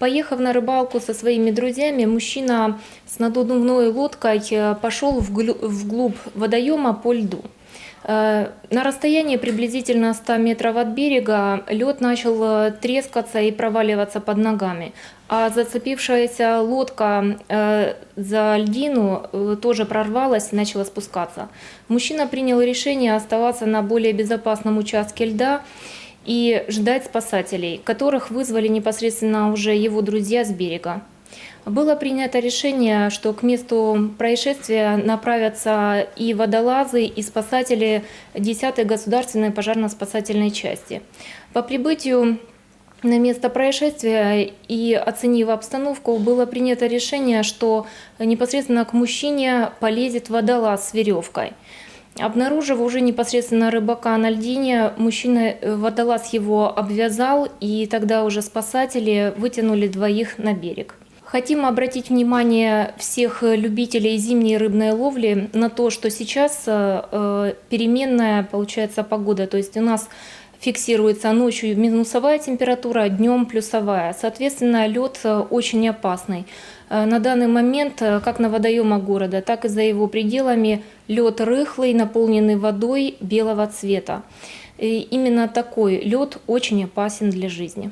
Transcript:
Поехав на рыбалку со своими друзьями, мужчина с надувной лодкой э, пошел вглубь водоема по льду. Э, На расстоянии приблизительно 100 метров от берега лед начал э, трескаться и проваливаться под ногами, а зацепившаяся лодка за льдину тоже прорвалась и начала спускаться. Мужчина принял решение оставаться на более безопасном участке льда и ждать спасателей, которых вызвали непосредственно уже его друзья с берега. Было принято решение, что к месту происшествия направятся и водолазы, и спасатели 10-й государственной пожарно-спасательной части. По прибытию на место происшествия и оценив обстановку, было принято решение, что непосредственно к мужчине полезет водолаз с веревкой. Обнаружив уже непосредственно рыбака на льдине, мужчина, э, водолаз его обвязал, и тогда уже спасатели вытянули двоих на берег. Хотим обратить внимание всех любителей зимней рыбной ловли на то, что сейчас э, э, переменная получается погода, то есть у нас фиксируется ночью минусовая температура, днем плюсовая. Соответственно, лед э, очень опасный. Э, На данный момент, э, как на водоемах города, так и за его пределами, лед рыхлый, наполненный водой белого цвета. И именно такой лед очень опасен для жизни.